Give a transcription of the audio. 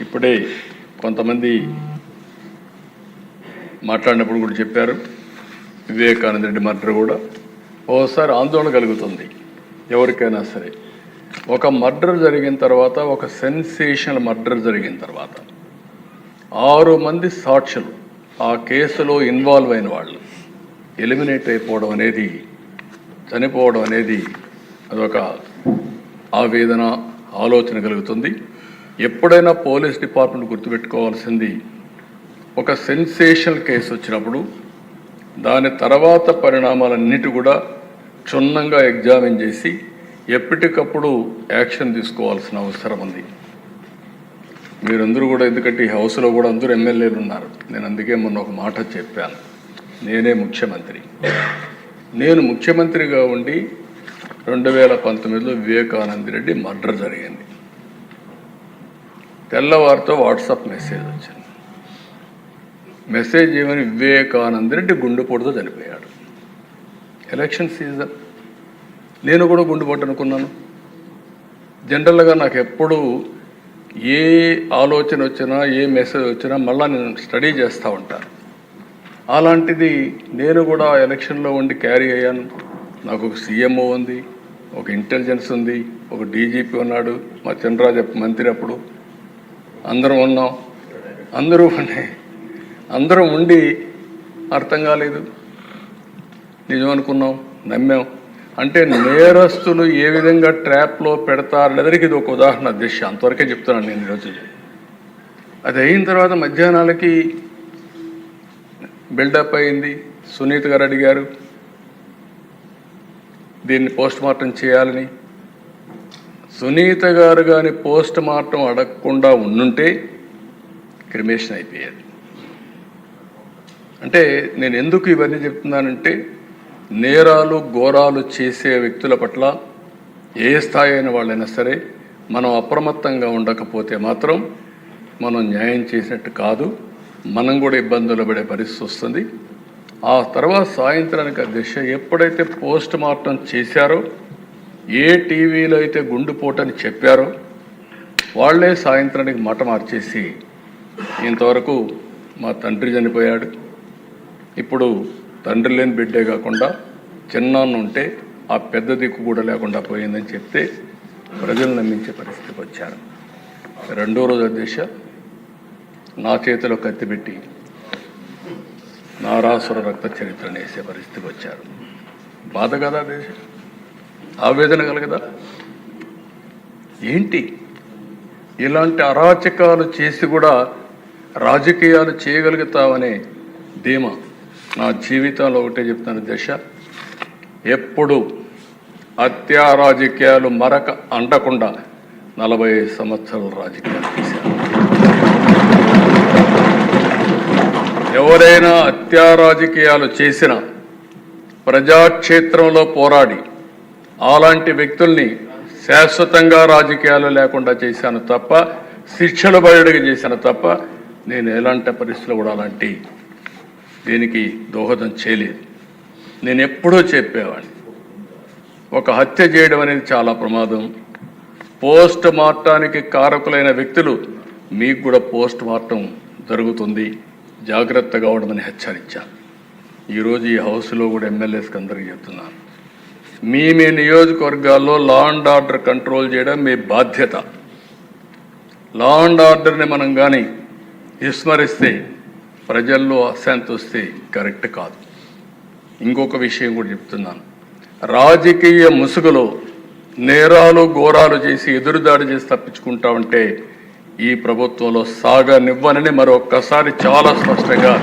ఇప్పుడే కొంతమంది మాట్లాడినప్పుడు కూడా చెప్పారు. వివేకానంద రెడ్డి మర్డర్ కూడా. ఓసారి ఆందోళన కలుగుతుంది. ఎవరికైనా సరే. ఒక మర్డర్ జరిగిన తర్వాత ఒక సెన్సేషనల్ మర్డర్ జరిగిన తర్వాత ఆరు మంది సాక్షులు ఆ కేసులో ఇన్వాల్వ్ అయిన వాళ్ళు. ఎలిమినేట్ అయిపోవడం అనేది చనిపోవడం అనేది అదొక ఆవేదన ఆలోచన కలుగుతుంది. ఎప్పుడైనా పోలీస్ డిపార్ట్మెంట్ గుర్తుపెట్టుకోవాల్సింది ఒక సెన్సేషనల్ కేసు వచ్చినప్పుడు దాని తర్వాత పరిణామాలన్నిటి కూడా క్షుణ్ణంగా ఎగ్జామిన్ చేసి ఎప్పటికప్పుడు యాక్షన్ తీసుకోవాల్సిన అవసరం ఉంది. మీరందరూ కూడా ఎందుకంటే ఈ హౌస్లో కూడా అందరూ ఎమ్మెల్యేలు ఉన్నారు. నేను అందుకే మొన్న ఒక మాట చెప్పాను. నేనే ముఖ్యమంత్రి. నేను ముఖ్యమంత్రిగా ఉండి రెండు వేల పంతొమ్మిదిలో వివేకానంద రెడ్డి మర్డర్ జరిగింది. తెల్లవారితో వాట్సాప్ మెసేజ్ వచ్చింది. మెసేజ్ ఏమని వివేకానంద రెడ్డి గుండెపోటుతో చనిపోయాడు. Election season. నేను కూడా గుండెపోటు అనుకున్నాను. జనరల్గా నాకు ఎప్పుడు ఏ ఆలోచన వచ్చినా ఏ మెసేజ్ వచ్చినా మళ్ళీ నేను స్టడీ చేస్తూ ఉంటాను. అలాంటిది నేను కూడా ఎలక్షన్లో ఉండి క్యారీ అయ్యాను. నాకు ఒక సీఎంఓ ఉంది ఒక ఇంటెలిజెన్స్ ఉంది ఒక డీజీపీ ఉన్నాడు మా చంద్రరాజ మంత్రి అప్పుడు. అందరం ఉన్నాం. అందరూ ఉన్నాయి. అందరం ఉండి అర్థం కాలేదు. నిజం అనుకున్నాం నమ్మాం. అంటే నేరస్తులు ఏ విధంగా ట్రాప్లో పెడతారు పెడతారనేదానికి ఇది ఒక ఉదాహరణ దిశ అంతవరకే చెప్తున్నాను నేను ఈరోజు అది అయిన తర్వాత మధ్యాహ్నాలకి బిల్డప్ అయింది. సునీత్ గారు అడిగారు దీన్ని పోస్ట్ మార్టం చేయాలని. సునీత గారు కానీ పోస్ట్ మార్టం అడగకుండా ఉండుంటే క్రిమేషన్ అయిపోయేది. అంటే నేను ఎందుకు ఇవన్నీ చెప్తున్నానంటే నేరాలు ఘోరాలు చేసే వ్యక్తుల పట్ల ఏ స్థాయి అయిన వాళ్ళైనా సరే మనం అప్రమత్తంగా ఉండకపోతే మాత్రం మనం న్యాయం చేసినట్టు కాదు మనం కూడా ఇబ్బందులు పడే పరిస్థితి వస్తుంది. ఆ తర్వాత సాయంత్రానికి ఆ దిశ ఎప్పుడైతే పోస్ట్ మార్టం చేశారో ఏ టీవీలో అయితే గుండుపోటని చెప్పారో వాళ్ళే సాయంత్రానికి మాట మార్చేసి ఇంతవరకు మా తండ్రి చనిపోయాడు. ఇప్పుడు తండ్రి లేని బిడ్డే కాకుండా చిన్నాన్న ఉంటే ఆ పెద్ద దిక్కు కూడా లేకుండా పోయిందని చెప్తే ప్రజలు నమ్మించే పరిస్థితికి వచ్చారు. రెండో రోజు అధ్యక్ష నా చేతిలో కత్తిపెట్టి నారాసుర రక్త చరిత్రను వేసే పరిస్థితికి వచ్చారు. బాధ కదా దేశ? ఆవేదన కలగదా? ఏంటి? ఇలాంటి అరాచకాలు చేసి కూడా రాజకీయాలు చేయగలుగుతావనే ధీమా. నా జీవితంలో ఒకటే చెప్తాను దశ. ఎప్పుడు హత్యా రాజకీయాలు మరక అంటకుండా నలభై సంవత్సరాలు సంవత్సరాల రాజకీయాలు చేశాను. ఎవరైనా హత్యా రాజకీయాలు చేసిన ప్రజాక్షేత్రంలో పోరాడి అలాంటి వ్యక్తుల్ని శాశ్వతంగా రాజకీయాలు లేకుండా చేశాను తప్ప శిక్షలు బయటకు చేశాను తప్ప నేను ఎలాంటి పరిస్థితులు కూడా అలాంటి దీనికి దోహదం చేయలేదు. నేను ఎప్పుడూ చెప్పేవాడిని. ఒక హత్య చేయడం అనేది చాలా ప్రమాదం. పోస్ట్ మార్టానికి కారకులైన వ్యక్తులు మీకు కూడా పోస్ట్ మార్టం జరుగుతుంది. జాగ్రత్తగా ఉండమని హెచ్చరించాను. ఈరోజు ఈ హౌస్లో కూడా ఎమ్మెల్యేస్కి అందరికీ చెప్తున్నాను. మీ మీ నియోజకవర్గాల్లో లా అండ్ ఆర్డర్ కంట్రోల్ చేయడం మీ బాధ్యత. లా అండ్ ఆర్డర్ని మనం కానీ విస్మరిస్తే ప్రజల్లో అశాంతి వస్తే కరెక్ట్ కాదు. ఇంకొక విషయం కూడా చెప్తున్నాను. రాజకీయ ముసుగులో నేరాలు ఘోరాలు చేసి ఎదురుదాడి చేసి తప్పించుకుంటా ఉంటే ఈ ప్రభుత్వంలో సాగనివ్వనని మరొక్కసారి చాలా స్పష్టంగా